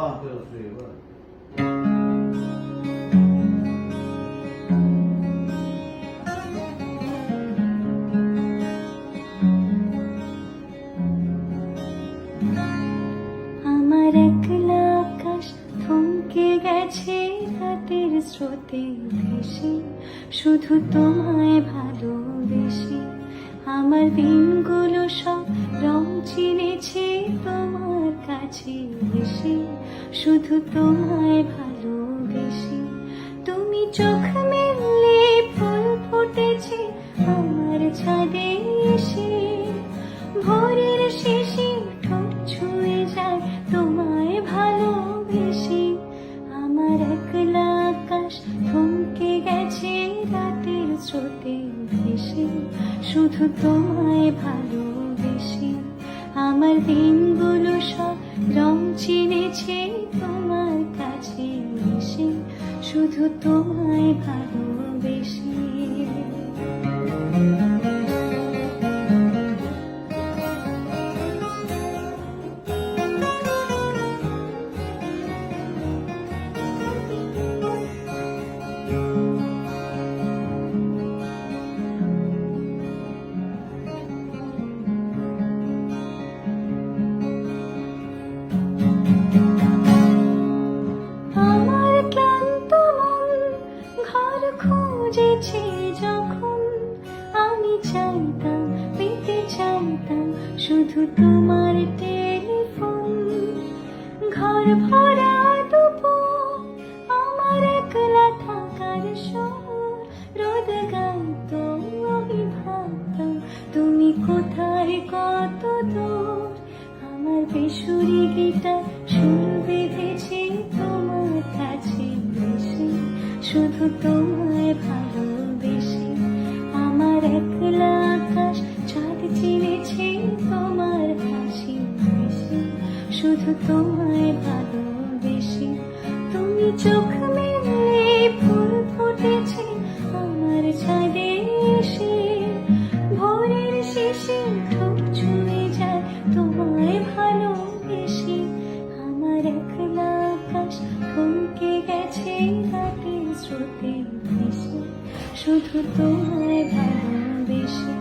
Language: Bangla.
Quanto স্রোতে শুধু তোমায় ভালোবেসে আমার দিনগুলো সব রং চিনেছে তোমার কাছে এসে। শুধু তোমায় ভালোবেসে। তুমি চোখ মেললে ফুল ফুটেছে, আমার ছাদে এসে। ভোরের শেষে ঠোঁট ছুঁয়ে যায়, তোমায় ভালোবেসে। আমার একলা আকাশ থমকে গেছে রাতের স্রোতে ভেসে। শুধু তোমায় ভালোবেসে। আমার দিনগুলো সব রং চিনেছে শুধু তোমায় ভালোবেসে। খুঁজেছে যখন আমি চাইতাম, পেতে চাইতাম শুধু তোমার টেলিফোন। ঘর ভরা দুপুর, আমার একলা থাকার শোর রোদ গাইতো, আমি ভাবতাম, তুমি কোথায় কত দূর? আমার বেসুরি গীতার শুধু তোমায় ভালোবেসে আমার একলা আকাশ চাঁদ চিনেছে তোমার হাসি শুধু তোমায় ভালোবেসে তুমি চোখ ফুল ফুটেছে আমার ছাদে ভোরের শেষে যায় তোমায় ভালোবেসে। আমার একলা আকাশ থমকে রাতের শুধু তোমায় ভালোবেসে।